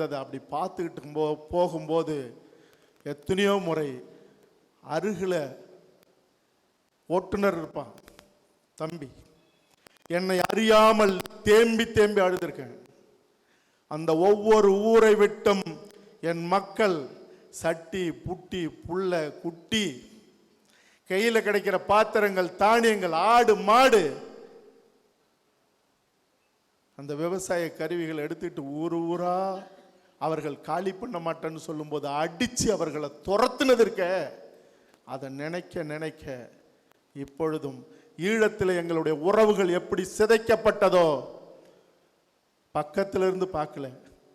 நடந்ததை அப்படி பார்த்துக்கிட்டு போ போகும்போது எத்தனையோ முறை அருகில் ஓட்டுநர் இருப்பான் தம்பி. என்னை அறியாமல் தேம்பி தேம்பி அழுதுருக்கேன். அந்த ஒவ்வொரு ஊரை விட்டும் என் மக்கள் சட்டி புட்டி புள்ள குட்டி கையில் கிடைக்கிற பாத்திரங்கள் தானியங்கள் ஆடு மாடு அந்த விவசாய கருவிகளை எடுத்துட்டு ஊர் ஊரா அவர்கள் காலி பண்ண மாட்டேன்னு சொல்லும்போது அடித்து அவர்களை துரத்துனதற்க அதை நினைக்க நினைக்க இப்பொழுதும் ஈழத்தில் எங்களுடைய உறவுகள் எப்படி சிதைக்கப்பட்டதோ பக்கத்திலிருந்து பார்க்கல.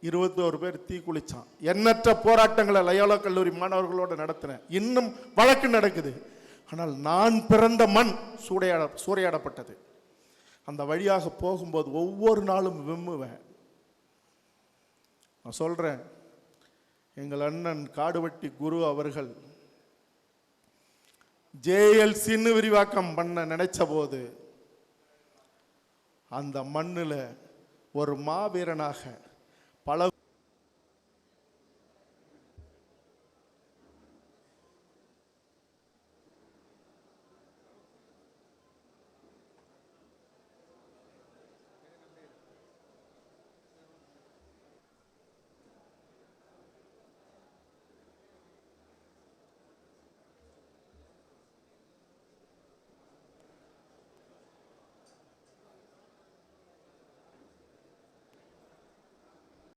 இருபத்தோரு பேர் தீ குளிச்சான். எண்ணற்ற போராட்டங்களை லயோலா கல்லூரி மாணவர்களோடு நடத்தினேன் இன்னும் வழக்கு நடக்குது. ஆனால் நான் பிறந்த மண் சூடையாட சூறையாடப்பட்டது. அந்த வழியாக போகும்போது ஒவ்வொரு நாளும் விம்முவேன். நான் சொல்கிறேன் எங்கள் அண்ணன் காடுவட்டி குரு அவர்கள் ஜேஎல்சின்னு விரிவாக்கம் பண்ண நினைச்ச போது அந்த மண்ணில் ஒரு மாவீரனாக